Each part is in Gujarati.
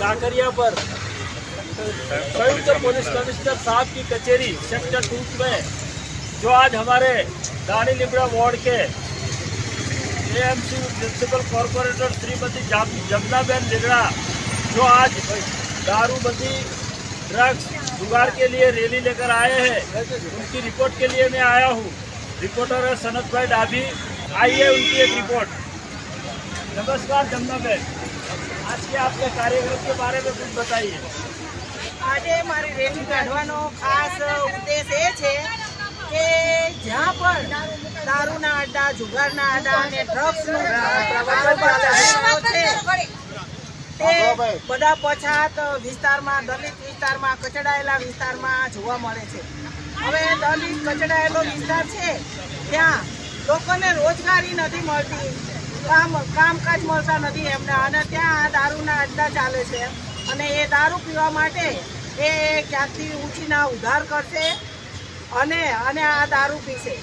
काकरिया पर संयुक्त पुलिस कमिश्नर साहब की कचेरी सेक्टर टू में, जो आज हमारे दानी लिबड़ा वार्ड के एएमसी म्यूनसिपल कॉरपोरेटर श्रीमती जाम- जमुनाबेन लिगड़ा जो आज दारूबंदी, ड्रग्स जुगाड़ के लिए रैली लेकर आए हैं, उनकी रिपोर्ट के लिए मैं आया हूँ। रिपोर्टर है सनत भाई डाभी। आइए उनकी एक रिपोर्ट। नमस्कार, जमुनाबेन। आज के आपके कार्यक्रम के बारे में कुछ बताइए આજે મારી રેલી કાઢવાનો ખાસ ઉદ્દેશ એ છે કે જ્યાં પણ દારૂના અડ્ડા જુગારના અડ્ડા અને ડ્રગ્સનો પ્રવાહ છે તે બધા પછાત વિસ્તારમાં દલિત વિસ્તારમાં કચડાયેલા વિસ્તારમાં જોવા મળે છે હવે દલિત કચડાયેલો વિસ્તાર છે ત્યાં લોકોને રોજગારી નથી મળતી કામ કામકાજ મળતા નથી એમને. અને ત્યાં આ દારૂના અડ્ડા ચાલે છે. અને એ દારૂ પીવા માટે એ ક્યાંકથી ઊંચીના ઉધાર કરશે અને અને આ દારૂ પીશે.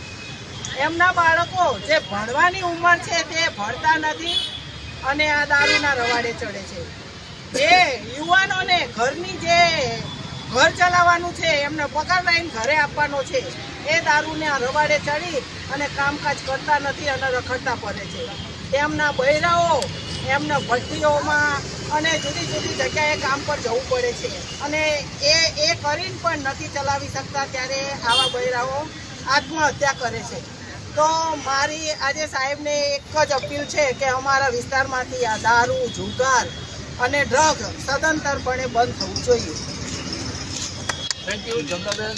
એમના બાળકો જે ભણવાની ઉંમર છે તે ભણતા નથી અને આ દારૂના રવાડે ચડે છે. જે યુવાનોને ઘરની જે ઘર ચલાવવાનું છે, એમને પગાર લાઈન ઘરે આપવાનો છે, એ દારૂને રવાડે ચડી અને કામકાજ કરતા નથી અને રખડતા પડે છે. એમના બૈરાઓ, એમના ભઠ્ઠીઓમાં અને જુદી જુદી જગ્યાએ કામ પર જવું પડે છે. અને એ એ કરીને પણ નથી ચલાવી શકતા ત્યારે આવા બૈરાઓ આત્મહત્યા કરે છે. તો મારી, આજે સાહેબને એક જ અપીલ છે કે અમારા વિસ્તારમાંથી આ દારૂ, જુગાર અને ડ્રગ સદંતરપણે બંધ થવું જોઈએ. થેન્ક યુ જમનાબેન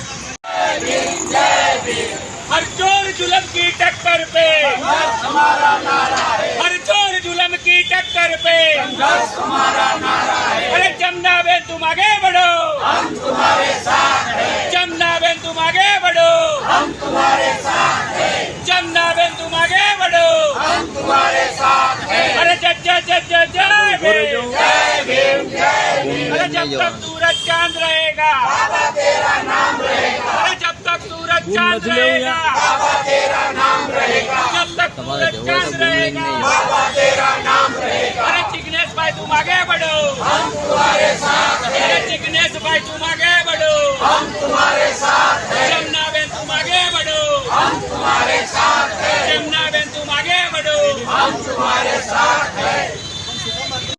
हर चोर जुलम की टक्कर पे। अरे जमुना बेन तुम आगे बढ़ो। हम तुम्हारे साथ हैं जमुना बेन तुम आगे बढ़ो। हम तुम्हारे साथ हैं जमुना बेन तुम आगे बढ़ो। हम तुम्हारे साथ हैं अरे जय जय जय जय जय भीम। जय भीम जय भीम अरे जब तक सूरज चाँद रहेगा। बाबा तेरा नाम रहेगा अरे जब तक सूरज चाँद रहेगा बाबा तेरा नाम रहेगा। તમારે જવું હોય તો બોલને નહીં.